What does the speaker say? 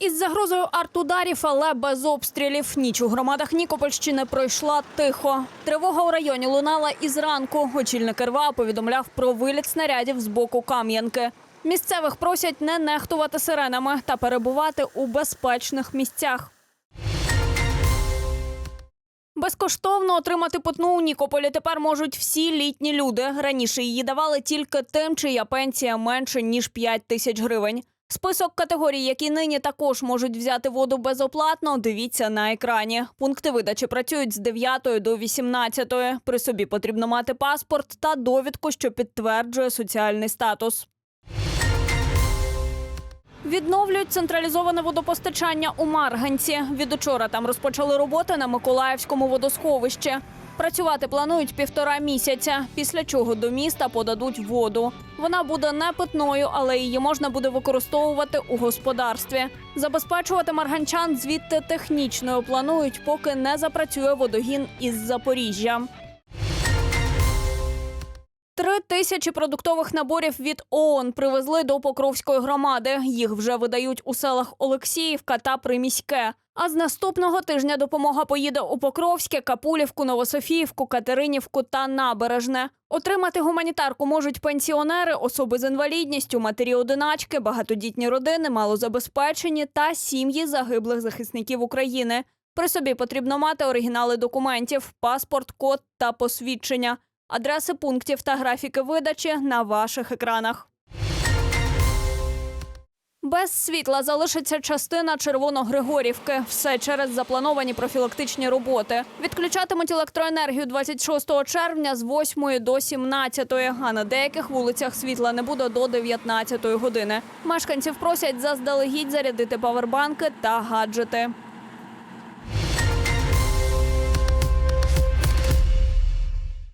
Із загрозою артударів, але без обстрілів. Ніч у громадах Нікопольщини пройшла тихо. Тривога у районі лунала із ранку. Очільник РВА повідомляв про виліт снарядів з боку Кам'янки. Місцевих просять не нехтувати сиренами та перебувати у безпечних місцях. Безкоштовно отримати питну у Нікополі тепер можуть всі літні люди. Раніше її давали тільки тим, чия пенсія менше ніж 5 тисяч гривень. Список категорій, які нині також можуть взяти воду безоплатно, дивіться на екрані. Пункти видачі працюють з 9 до 18. При собі потрібно мати паспорт та довідку, що підтверджує соціальний статус. Відновлюють централізоване водопостачання у Марганці. Від учора там розпочали роботи на Миколаївському водосховищі. Працювати планують півтора місяця, після чого до міста подадуть воду. Вона буде не питною, але її можна буде використовувати у господарстві. Забезпечувати марганчан звідти технічною планують, поки не запрацює водогін із Запоріжжя. Три тисячі продуктових наборів від ООН привезли до Покровської громади. Їх вже видають у селах Олексіївка та Приміське. А з наступного тижня допомога поїде у Покровське, Капулівку, Новософіївку, Катеринівку та Набережне. Отримати гуманітарку можуть пенсіонери, особи з інвалідністю, матері-одиначки, багатодітні родини, малозабезпечені та сім'ї загиблих захисників України. При собі потрібно мати оригінали документів, паспорт, код та посвідчення. Адреси пунктів та графіки видачі на ваших екранах. Без світла залишиться частина Червоногригорівки. Все через заплановані профілактичні роботи. Відключатимуть електроенергію 26 червня з 8 до 17, а на деяких вулицях світла не буде до 19 години. Мешканців просять заздалегідь зарядити павербанки та гаджети.